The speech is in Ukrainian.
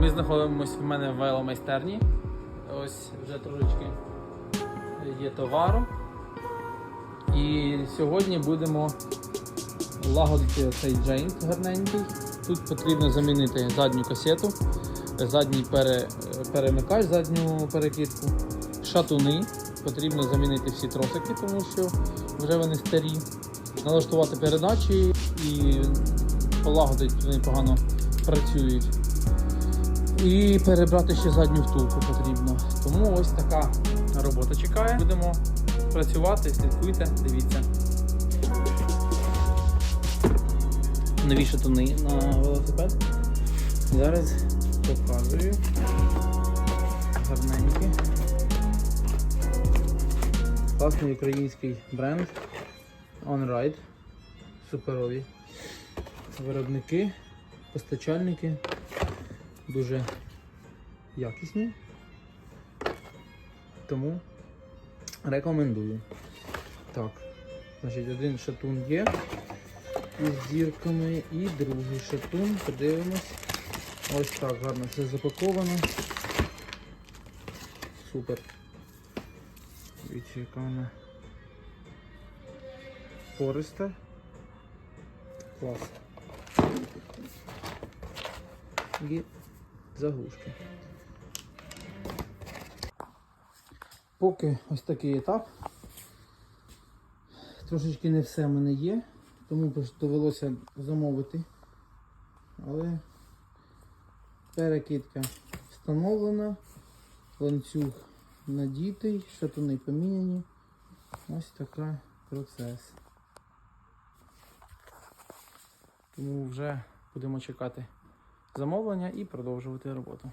Ми знаходимося в мене в веломайстерні. Ось вже трошечки є товару. І сьогодні будемо лагодити цей джейнт гарненький. Тут потрібно замінити задню касету, задній пере, перемикач, задню перекидку, шатуни. Потрібно замінити всі тросики, тому що вже вони старі. Налаштувати передачі і полагодити, вони погано працюють. І перебрати ще задню втулку потрібно. Тому ось така робота чекає. Будемо працювати, слідкуйте, дивіться. Нові шатуни на велосипед. Зараз показую. Гарненькі. Класний український бренд OnRide. Суперові. Виробники, постачальники дуже якісні. Тому рекомендую. Так, значить, один шатун є із зірками і другий шатун. Подивимось. Ось так гарно все запаковано. Супер. Дивіться, яка вона пориста. Клас. Заглушки. Поки ось такий етап. Трошечки не все в мене є, тому довелося замовити. Але перекидка встановлена, ланцюг надітий, шатуни поміняні. Ось така процес. Тому вже будемо чекати замовлення і продовжувати роботу.